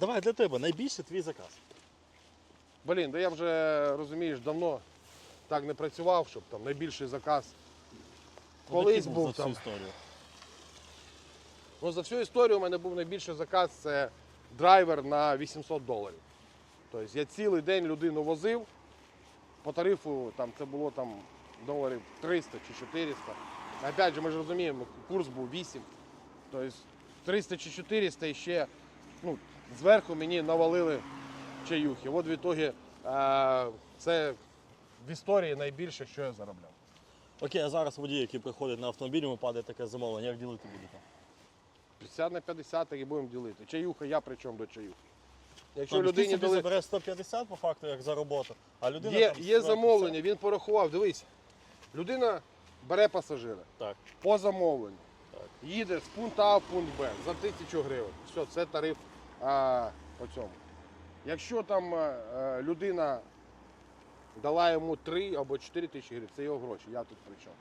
Давай для тебе найбільший твій заказ. Блін, да я вже розумієш, давно так не працював, щоб там найбільший заказ. Колись який був за всю історію. Ну, за всю історію у мене був найбільший заказ це драйвер на 800 доларів. Тобто я цілий день людину возив. По тарифу там, це було там доларів 300 чи 400. Опять же, ми ж розуміємо, курс був 8. Тобто 300 чи 400 і ще ну, зверху мені навалили чаюхи. От в ітогі е, це в історії найбільше, що я заробляв. Окей, а зараз водій, який приходить на автомобіль, йому падає таке замовлення, як ділити будете? 50 на 50 так і будемо ділити. Чаюха, я при чому до чаюхи. Якщо Там, людині ти собі дали. забереш 150 по факту, як за роботу, а людина Є, там є замовлення, він порахував. Дивись, людина бере пасажира. Так. по замовленню. Так. Їде з пункту А в пункт Б за тисячу гривень. Все, це тариф а, по цьому. Якщо там а, а, людина дала йому 3 або 4 тисячі гривень, це його гроші, я тут при чому.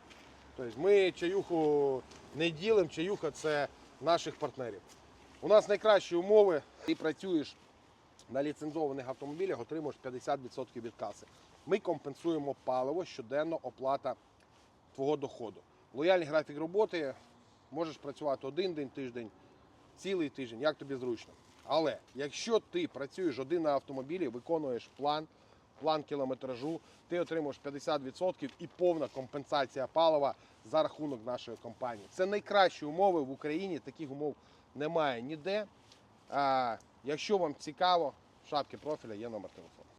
Тобто ми чаюху не ділимо, чаюха це наших партнерів. У нас найкращі умови, ти працюєш на ліцензованих автомобілях, отримуєш 50% від каси. Ми компенсуємо паливо, щоденно оплата твого доходу. Лояльний графік роботи, можеш працювати один день, тиждень, цілий тиждень, як тобі зручно. Але якщо ти працюєш один на автомобілі, виконуєш план, план кілометражу, ти отримуєш 50% і повна компенсація палива за рахунок нашої компанії. Це найкращі умови в Україні. Таких умов немає ніде. А, якщо вам цікаво, в шапці профіля є номер телефону.